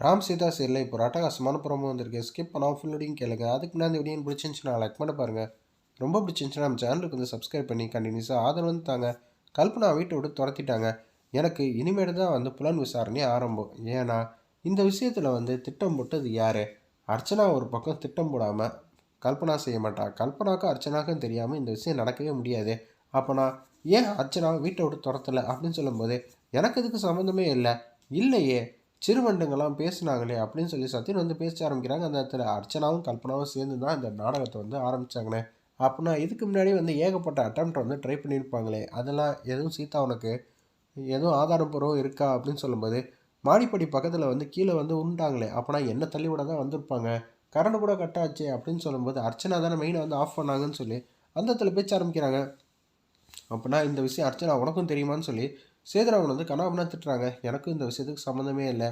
ராம் சீதா சீரில் இப்போ ஒரு அட்டகாசமான ப்ரோமோ வந்திருக்கு. ஸ்கிப் பண்ணாமல் ஃபுல்லோடையும் கேளுங்க. அதுக்கு நான் இந்த வீடியோ பிடிச்சிருந்துச்சுன்னா லைக் பண்ண பாருங்கள் ரொம்ப பிடிச்சிருந்துச்சுன்னா நம்ம சேனலுக்கு வந்து சப்ஸ்கிரைப் பண்ணி கண்டினியூஸாக ஆதரவு வந்து தாங்க. கல்பனா வீட்டை விட்டு துரத்திட்டாங்க. எனக்கு இனிமேடு தான் வந்து புலன் விசாரணை ஆரம்பம். ஏன்னா இந்த விஷயத்தில் வந்து திட்டம் போட்டது யார்? அர்ச்சனா ஒரு பக்கம் திட்டம் போடாமல் கல்பனா செய்ய மாட்டா. கல்பனாக்கும் அர்ச்சனாக்கும் தெரியாமல் இந்த விஷயம் நடக்கவே முடியாது. அப்போனா ஏன் அர்ச்சனா வீட்டை விட்டு துரத்தலை அப்படின்னு சொல்லும்போது எனக்கு இதுக்கு சம்மந்தமே இல்லை. இல்லையே. சிறுவண்டுங்கள்லாம் பேசுனாங்களே அப்படின்னு சொல்லி சத்யன் வந்து பேச ஆரம்பிக்கிறாங்க. அந்த இடத்துல அர்ச்சனாவும் கல்பனாவும் சேர்ந்து தான் இந்த நாடகத்தை வந்து ஆரம்பித்தாங்கண்ணே அப்படின்னா இதுக்கு முன்னாடி வந்து ஏகப்பட்ட அட்டம் வந்து ட்ரை பண்ணியிருப்பாங்களே. அதெல்லாம் எதுவும் சீதா உனக்கு எதுவும் ஆதாரப்பூர்வம் இருக்கா அப்படின்னு சொல்லும்போது மாடிப்படி பக்கத்தில் வந்து கீழே வந்து உண்டாங்களே. அப்போனா என்ன தள்ளி விட தான் வந்திருப்பாங்க. கரண்ட் கூட கட்டாச்சு அப்படின்னு சொல்லும்போது அர்ச்சனா தானே மெயினை வந்து ஆஃப் பண்ணாங்கன்னு சொல்லி அந்த இடத்துல பேச்ச ஆரம்பிக்கிறாங்க. அப்படின்னா இந்த விஷயம் அர்ச்சனா உனக்கும் தெரியுமான்னு சொல்லி சேதுராமன் வந்து கனாபனா திட்டுறாங்க. எனக்கும் இந்த விஷயத்துக்கு சம்மந்தமே இல்லை.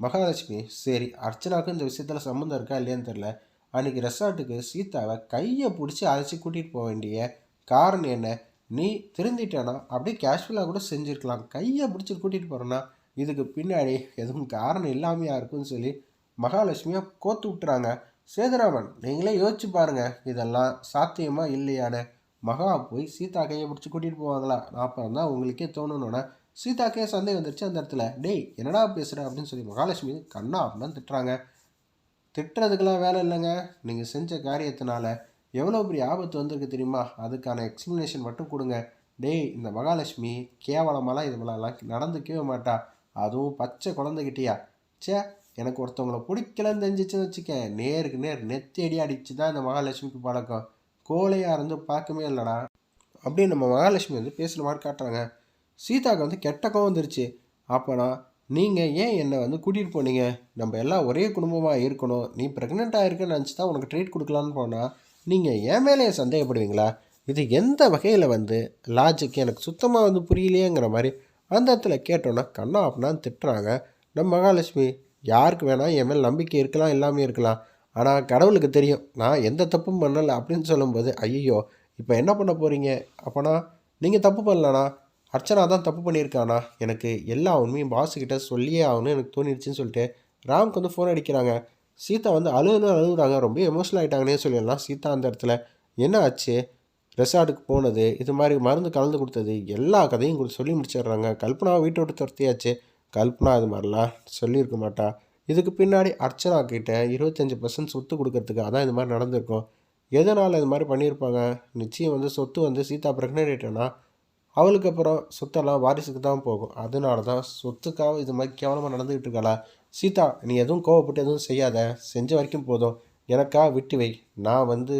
மகாலட்சுமி சரி அர்ச்சனாவுக்கும் இந்த விஷயத்தில் சம்மந்தம் இருக்கா இல்லையான்னு தெரில அன்றைக்கி ரெசார்ட்டுக்கு சீதாவை கையை பிடிச்சி அழைச்சி கூட்டிகிட்டு போக வேண்டிய காரணம் என்ன? நீ திருந்திட்டேனா? அப்படியே கேஷுவலாக கூட செஞ்சுருக்கலாம். கையை பிடிச்சி கூட்டிகிட்டு போகிறேன்னா இதுக்கு பின்னாடி எதுவும் காரணம் இல்லாமையா இருக்குன்னு சொல்லி மகாலட்சுமியை கோத்து விட்டுறாங்க. சேதுராமன் நீங்களே யோசிச்சு பாருங்கள் இதெல்லாம் சாத்தியமாக இல்லையான்னு. மகா போய் சீதா கையை பிடிச்சி கூட்டிகிட்டு போவாங்களா? அப்புறம் தான் உங்களுக்கே தோணணுன்னா சீதாக்கே சந்தேகம் வந்துருச்சு அந்த இடத்துல. டேய் என்னடா பேசுகிற அப்படின்னு சொல்லி மகாலட்சுமி கண்ணா அப்படின்னு திட்டுறாங்க. திட்டுறதுக்கெல்லாம் வேலை இல்லைங்க. நீங்கள் செஞ்ச காரியத்தினால எவ்வளோ பெரிய ஆபத்து வந்திருக்கு தெரியுமா? அதுக்கான எக்ஸ்ப்ளனேஷன் மட்டும் கொடுங்க. டேய் இந்த மகாலட்சுமி கேவலமெல்லாம் இது நடந்துக்கவே மாட்டா. அதுவும் பச்சை குழந்தைகிட்டியா? சே எனக்கு ஒருத்தவங்களை பிடிக்கலன்னு தெரிஞ்சிச்சுன்னு வச்சுக்க நேருக்கு நேர் நெத்தி அடி அடிச்சு தான் இந்த மகாலட்சுமிக்கு பழக்கம். கோழையாக இருந்து பார்க்கவே இல்லைடா. அப்படின்னு நம்ம மகாலட்சுமி வந்து பேசுகிற மாதிரி காட்டுறாங்க. சீதாவுக்கு வந்து கெட்டக்கம் வந்துருச்சு. அப்போனா நீங்கள் ஏன் என்னை வந்து கூட்டிகிட்டு போனீங்க? நம்ம எல்லாம் ஒரே குடும்பமாக இருக்கணும். நீ ப்ரெக்னெண்ட்டாக இருக்கன்னு நினச்சி தான் உனக்கு ட்ரீட் கொடுக்கலான்னு போனால் நீங்கள் ஏன் மேலேயே சந்தேகப்படுவீங்களா? இது எந்த வகையில் வந்து லாஜிக் எனக்கு சுத்தமாக வந்து புரியலையேங்கிற மாதிரி அந்த இடத்துல கேட்டோன்னா கண்ணா அப்படின்னா திட்டுறாங்க. நம்ம மகாலட்சுமி யாருக்கு வேணால் என் மேல் நம்பிக்கை இருக்கலாம் எல்லாமே இருக்கலாம். ஆனால் கடவுளுக்கு தெரியும். நான் எந்த தப்பும் பண்ணலை அப்படின்னு சொல்லும்போது ஐயோ இப்போ என்ன பண்ண போகிறீங்க அப்போனா நீங்கள் தப்பு பண்ணலண்ணா அர்ச்சனா தான் தப்பு பண்ணியிருக்கானா? எனக்கு எல்லா உண்மையும் பாஸுக்கிட்ட சொல்லியே ஆகணும்னு எனக்கு தோணிடுச்சுன்னு சொல்லிட்டு ராம்க்கு வந்து ஃபோன் அடிக்கிறாங்க. சீதா வந்து அழுகுன்னு அழுகுறாங்க ரொம்ப எமோஷனல் ஆகிட்டாங்கன்னே சொல்லிடலாம். சீதா அந்த இடத்துல என்ன ஆச்சு? ரெசார்ட்டுக்கு போனது இது மாதிரி மருந்து கலந்து கொடுத்தது எல்லா கதையும் சொல்லி முடிச்சிடுறாங்க. கல்பனாவை வீட்டை விட்டு துரத்தியாச்சு. கல்பனா இது மாதிரிலாம் சொல்லியிருக்க மாட்டா. இதுக்கு பின்னாடி அர்ச்சனா கிட்ட இருபத்தஞ்சி பர்சன்ட் சொத்து கொடுக்கறதுக்கு அதான் இது மாதிரி நடந்திருக்கும். எதனால் இது மாதிரி பண்ணியிருப்பாங்க? நிச்சயம் வந்து சொத்து வந்து சீதா ப்ரெக்னென்ட் அவளுக்கு அப்புறம் சொத்தெல்லாம் வாரிசுக்கு தான் போகும். அதனால தான் சொத்துக்காக இது மாதிரி கேவலமாக நடந்துக்கிட்டு இருக்காளா? சீதா நீ எதுவும் கோவப்பட்டு எதுவும் செய்யாத. செஞ்ச வரைக்கும் போதும். எனக்கா விட்டு வை. நான் வந்து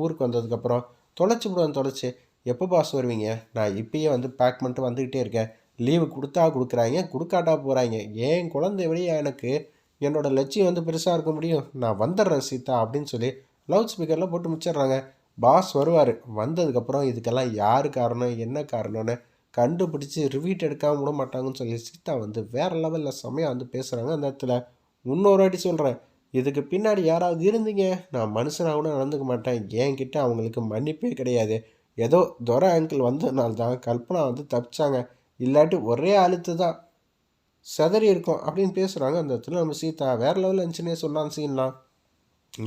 ஊருக்கு வந்ததுக்கப்புறம் தொலைச்சி விடுவேன் தொலைச்சி. எப்போ பாஸ் வருவீங்க? நான் இப்பயே வந்து பேக் பண்ணிட்டு வந்துக்கிட்டே இருக்கேன். லீவு கொடுத்தா கொடுக்குறாங்க கொடுக்காட்டா போகிறாங்க ஏன் குழந்தை வழியாக எனக்கு? என்னோடய லட்சியம் வந்து பெருசாக இருக்க முடியும். நான் வந்துடுறேன் சீதா அப்படின்னு சொல்லி லவுட் ஸ்பீக்கரில் போட்டு முடிச்சிடுறாங்க. பாஸ் வருவார். வந்ததுக்கப்புறம் இதுக்கெல்லாம் யார் காரணம் என்ன காரணம்னு கண்டுபிடிச்சி ரிவீட் எடுக்காமல் விட மாட்டாங்கன்னு சொல்லி சீதா வந்து வேறு லெவலில் செம்மையாக வந்து பேசுகிறாங்க அந்த இடத்துல இன்னொரு வாட்டி சொல்கிறேன் இதுக்கு பின்னாடி யாராவது இருந்தீங்க? நான் மனுஷனாக கூட நடந்துக்க மாட்டேன். என்கிட்ட அவங்களுக்கு மன்னிப்பே கிடையாது. ஏதோ துரை அங்கிள் வந்ததுனால தான் கல்பனா வந்து தப்பிச்சாங்க. இல்லாட்டி ஒரே அழுத்து தான். செதறி இருக்கும் அப்படின்னு பேசுகிறாங்க அந்த இடத்துல நம்ம சீதா வேறு லெவலில் இருந்துச்சுன்னே சொன்னான் சீன்லாம்.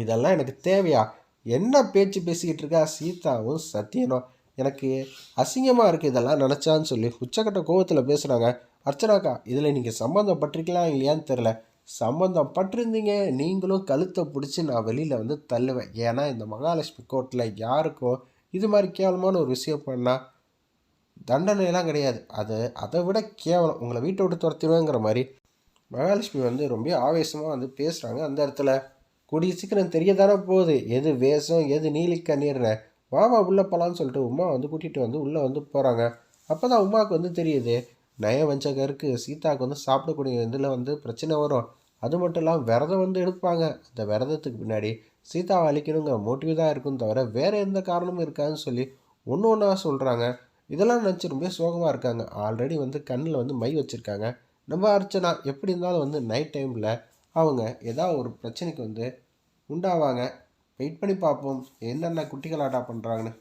இதெல்லாம் எனக்கு தேவையா? என்ன பேச்சு பேசிக்கிட்டு இருக்கா சீதாவும் சத்தியனும் எனக்கு அசிங்கமாக இருக்குது இதெல்லாம் நினச்சான்னு சொல்லி உச்சக்கட்ட கோபத்தில் பேசுகிறாங்க அர்ச்சனாக்கா இதில் நீங்கள் சம்மந்தப்பட்டிருக்கலாம் இல்லையான்னு தெரில சம்மந்தம் பட்டிருந்தீங்க நீங்களும் கழுத்தை பிடிச்சி நான் வெளியில் வந்து தள்ளுவேன். ஏன்னா இந்த மகாலட்சுமி கோர்ட்டில் யாருக்கும் இது மாதிரி கேவலமான ஒரு விஷயம் பண்ணால் தண்டனையெல்லாம் கிடையாது. அது அதை விட கேவலம். உங்களை வீட்டை விட்டு துரத்திடுவேங்கிற மாதிரி மகாலட்சுமி வந்து ரொம்ப ஆவேசமாக வந்து பேசுகிறாங்க அந்த இடத்துல கூடிய சீக்கிரம் தெரிய தானே போகுது. எது வேஷம் எது நீலிக்க கண்ணீர்னு. வாமா உள்ளே போகலான்னு சொல்லிட்டு உமா வந்து கூட்டிகிட்டு வந்து உள்ளே வந்து போகிறாங்க அப்போ தான் உமாவுக்கு வந்து தெரியுது நயவஞ்சகருக்கு சீதாவுக்கு வந்து சாப்பிடக்கூடிய இதில் வந்து பிரச்சனை வரும். அது மட்டும் இல்லாமல் விரதம் வந்து எடுப்பாங்க. அந்த விரதத்துக்கு பின்னாடி சீதாவை அழிக்கணுங்கிற மோட்டிவ் தான் இருக்கும் தவிர வேறு எந்த காரணமும் இருக்காதுன்னு சொல்லி ஒன்று ஒன்றா சொல்கிறாங்க இதெல்லாம் நினச்சி ரொம்ப சோகமாக இருக்காங்க. ஆல்ரெடி வந்து கண்ணில் வந்து மை வச்சுருக்காங்க. நம்ம அர்ச்சனா எப்படி இருந்தாலும் வந்து நைட் டைமில் அவங்க ஏதாவது ஒரு பிரச்சனைக்கு வந்து உண்டாவாங்க. வெயிட் பண்ணி பார்ப்போம். என்னென்ன குட்டிகள் ஆட்டா பண்ணுறாங்கன்னு